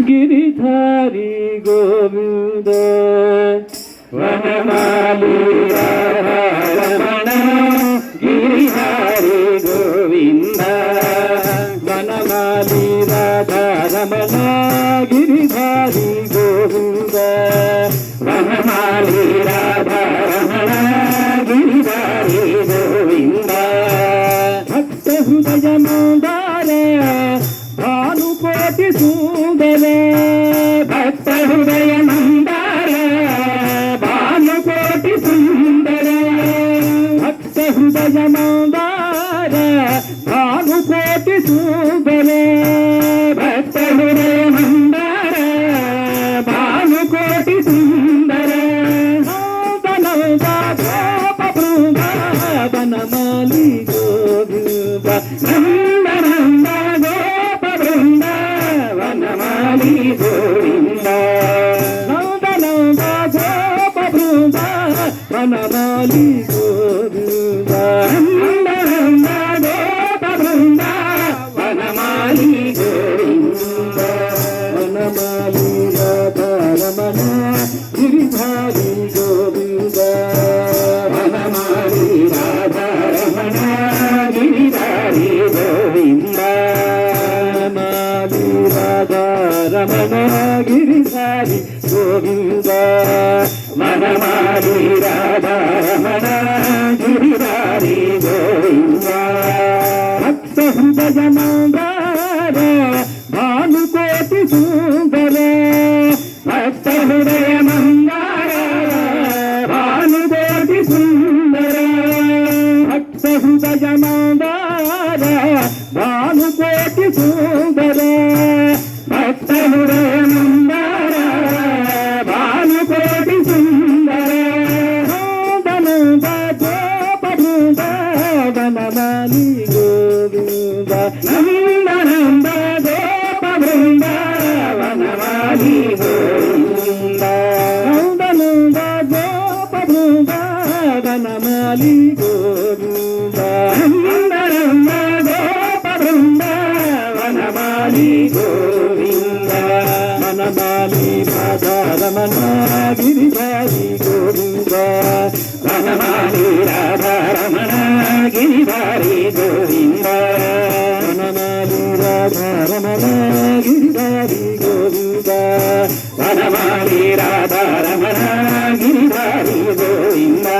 గిరిధారి గోవింద. వనమాలి రమణ గిరిధారి గోవింద. వనమాలి రాధారమణ గిరిధారి గోవింద. వనమాలి రాధారమణ గిరిధారి గోవింద. భక్త హృదయ హృదయ మందార భానుకోటి సుందర భక్త హృదయ మందార భానుకోటి సుందర వనమాలి గోవింద. గిరిధారి గోవింద వనమాలి రాధారమణ గిరిధారి గోవింద వనమాలి రాధారమణ గిరిధారి గోవింద వనమాలి రాధారమణ గిరిధారి గోవింద భక్త హృదయ భానుకోటి సూ భానుకోటి సుందర భక్త హృదయ మందార భానుకోటి సుందర నందనంద గోప బృంద వనమాలి గోవింద నందనంద గోప బృంద వనమాలి గోవింద. నందనంద గోప బృంద వనమాలి గోవింద. వనమాలి రాధా రమణ గిరిధారి గోవింద. వనమాలి రాధా రమణ గిరిధారి గోవింద. వనమాలి రాధా రమణ గిరిధారి గోవింద. వనమాలి రాధా రమణ గిరిధారి గోవింద.